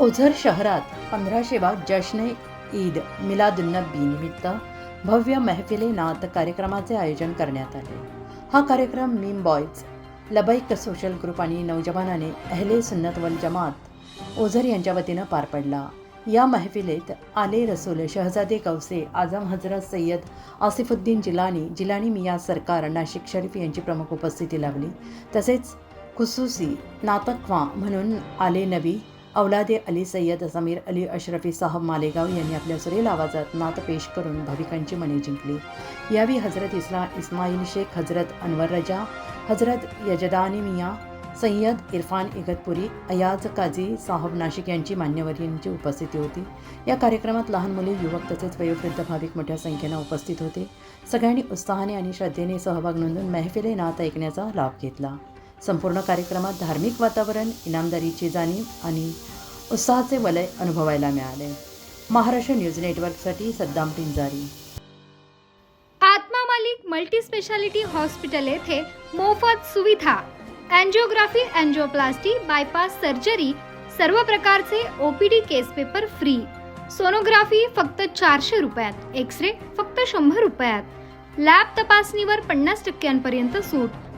ओझर शहरात पंधराशेवा जश्न ईद मिलादुन्नबी निमित्त भव्य महफिले नात कार्यक्रमाचे आयोजन करण्यात आले. हा कार्यक्रम Meem boys Labbaik social group आणि नौजवानाने अहले सुन्नत वल जमात ओझर यांच्या वतीनं पार पडला. या महफिलेत आले रसूल शहजादे कौसे आझम हजरत सय्यद आसिफुद्दीन जिलानी जिलानी मिया सरकार नाशिक शरीफ यांची प्रमुख उपस्थिती लाभली. तसेच खुसूसी नातकवा म्हणून आले नबी औलादे अली सय्यद समीर अली अशरफी साहब मालेगाव यांनी आपल्या सुरेल आवाजात नात पेश करून भाविकांची मने जिंकली. यावेळी हजरत इस्ला इस्माईल शेख हजरत अनवर रजा हजरत यजदानी मिया सय्यद इरफान इगतपुरी अयाज काझी साहब नाशिक यांची मान्यवर यांची उपस्थिती होती. या कार्यक्रमात लहान मुले युवक तसेच वयोवृद्ध भाविक मोठ्या संख्येनं उपस्थित होते. सगळ्यांनी उत्साहाने आणि श्रद्धेने सहभाग नोंदवून महफिले नात ऐकण्याचा लाभ घेतला. संपूर्ण कार्यक्रमात धार्मिक वातावरण इनामदारीची जाणीव आणि उत्साहाचे वलय अनुभवायला मिळाले. महाराष्ट्र न्यूज नेटवर्कसाठी Saddam Pinjari. Atma Malik multi speciality hospital येथे मोफत सुविधा. अँजिओग्राफी अँजिओप्लास्टी बायपास सर्जरी सर्व प्रकारचे OPD case paper free. Sonography फक्त चारशे रुपयात एक्स रे फक्त शंभर रुपयात. लॅब तपासणीवर पन्नास टक्क्यांपर्यंत सूट.